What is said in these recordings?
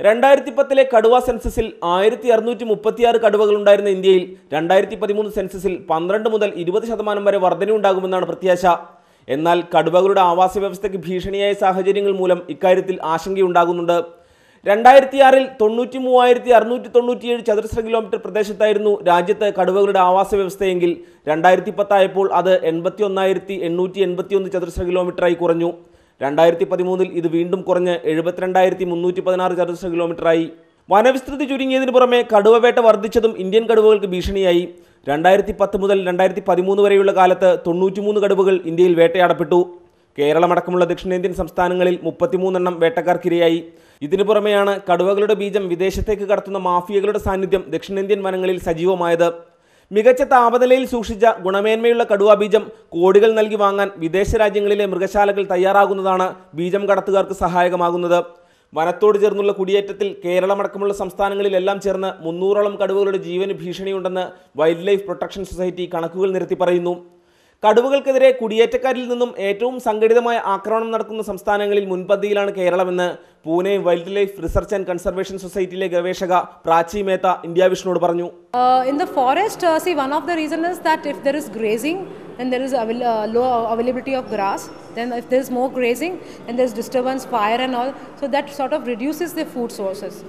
രണ്ടായിരത്തി പത്തിലെ കടുവ സെൻസസിൽ ആയിരത്തി അറുന്നൂറ്റി മുപ്പത്തിയാറ് കടുവകൾ ഉണ്ടായിരുന്ന ഇന്ത്യയിൽ രണ്ടായിരത്തി പതിമൂന്ന് സെൻസസിൽ പന്ത്രണ്ട് മുതൽ ഇരുപത് ശതമാനം വരെ വർധനയുണ്ടാകുമെന്നാണ് പ്രത്യാശ. എന്നാൽ കടുവകളുടെ ആവാസ വ്യവസ്ഥയ്ക്ക് ഭീഷണിയായ സാഹചര്യങ്ങൾ മൂലം ഇക്കാര്യത്തിൽ ആശങ്കയുണ്ടാകുന്നുണ്ട്. രണ്ടായിരത്തി ആറിൽ തൊണ്ണൂറ്റി മൂവായിരത്തി അറുന്നൂറ്റി തൊണ്ണൂറ്റിയേഴ് ചതുരശ്ര കിലോമീറ്റർ പ്രദേശത്തായിരുന്നു രാജ്യത്ത് കടുവകളുടെ ആവാസ വ്യവസ്ഥയെങ്കിൽ രണ്ടായിരത്തി പത്തായപ്പോൾ അത് എൺപത്തി ഒന്നായിരത്തി എണ്ണൂറ്റി എൺപത്തി ഒന്ന് ചതുരശ്ര കിലോമീറ്ററായി കുറഞ്ഞു. രണ്ടായിരത്തി പതിമൂന്നിൽ ഇത് വീണ്ടും കുറഞ്ഞ് എഴുപത്തിരണ്ടായിരത്തി മുന്നൂറ്റി പതിനാറ് ചതുരശ്ര കിലോമീറ്ററായി. വനവിസ്തൃതി ചുരുങ്ങിയതിനു പുറമെ കടുവവേട്ട വർദ്ധിച്ചതും ഇന്ത്യൻ കടുവകൾക്ക് ഭീഷണിയായി. രണ്ടായിരത്തി പത്ത് മുതൽ രണ്ടായിരത്തി പതിമൂന്ന് വരെയുള്ള കാലത്ത് തൊണ്ണൂറ്റിമൂന്ന് കടുവകൾ ഇന്ത്യയിൽ വേട്ടയാടപ്പെട്ടു. കേരളമടക്കമുള്ള ദക്ഷിണേന്ത്യൻ സംസ്ഥാനങ്ങളിൽ മുപ്പത്തിമൂന്നെണ്ണം വേട്ടക്കാർക്കിരയായി. ഇതിനു പുറമെയാണ് കടുവകളുടെ ബീജം വിദേശത്തേക്ക് കടത്തുന്ന മാഫിയകളുടെ സാന്നിധ്യം ദക്ഷിണേന്ത്യൻ വനങ്ങളിൽ സജീവമായത്. മികച്ച താപനിലയിൽ സൂക്ഷിച്ച ഗുണമേന്മയുള്ള കടുവാ ബീജം കോടികൾ നൽകി വാങ്ങാൻ വിദേശ രാജ്യങ്ങളിലെ മൃഗശാലകൾ തയ്യാറാകുന്നതാണ് ബീജം കടത്തുകാർക്ക് സഹായകമാകുന്നത്. വനത്തോട് ചേർന്നുള്ള കുടിയേറ്റത്തിൽ കേരളമടക്കമുള്ള സംസ്ഥാനങ്ങളിലെല്ലാം ചേർന്ന് മുന്നൂറോളം കടുവകളുടെ ജീവന് ഭീഷണിയുണ്ടെന്ന് വൈൽഡ് ലൈഫ് പ്രൊട്ടക്ഷൻ സൊസൈറ്റി കണക്കുകൾ നിരത്തി പറയുന്നു. കടുവകൾക്കെതിരെ കുടിയേറ്റക്കാരിൽ നിന്നും ഏറ്റവും സംഘടിതമായ ആക്രമണം നടക്കുന്ന സംസ്ഥാനങ്ങളിൽ മുൻപന്തിയിലാണ് കേരളമെന്ന് Pune wildlife research and conservation സൊസൈറ്റിയിലെ ഗവേഷക പ്രാചി മേത്ത ഇന്ത്യ വിഷ്ണുനോട് പറഞ്ഞു. In the forest see one of the reason is that if there is grazing then there is low availability of grass then if there is more grazing then there is disturbance fire and all so that sort of reduces the food sources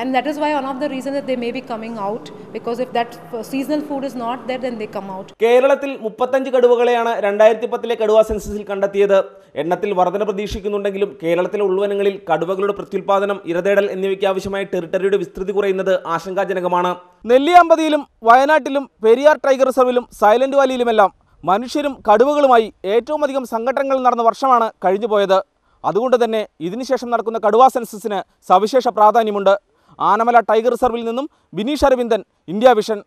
And that is why one of the reasons that they may be coming out because if that seasonal food is not there, then they come out. കേരളത്തിൽ മുപ്പത്തഞ്ച് കടുവകളെയാണ് 2010 ലെ കടുവ സെൻസസിൽ കണ്ടെത്തിയത്. എണ്ണത്തിൽ വർധന പ്രതീക്ഷിക്കുന്നുണ്ടെങ്കിലും കേരളത്തിലെ ഉൾവനങ്ങളിൽ കടുവകളുടെ പ്രത്യുൽപാദനം ഇരതേടൽ എന്നിവയ്ക്ക് ആവശ്യമായ ടെറിട്ടറിയുടെ വിസ്തൃതി കുറയുന്നത് ആശങ്കാജനകമാണ്. നെല്ലിയാമ്പതിയിലും വയനാട്ടിലും പെരിയാർ ടൈഗർ റിസർവിലും സൈലന്റ് വാലിയിലുമെല്ലാം മനുഷ്യരും കടുവകളുമായി ഏറ്റവും അധികം സംഘട്ടനങ്ങൾ നടന്ന വർഷമാണ് കഴിഞ്ഞുപോയത്. അതുകൊണ്ട് തന്നെ ഇതിനുശേഷം നടക്കുന്ന കടുവാ സെൻസസിന് സവിശേഷ പ്രാധാന്യമുണ്ട്. ആനമല ടൈഗർ റിസർവിൽ നിന്നും ബിനീഷ് അരവിന്ദൻ ഇന്ത്യ വിഷൻ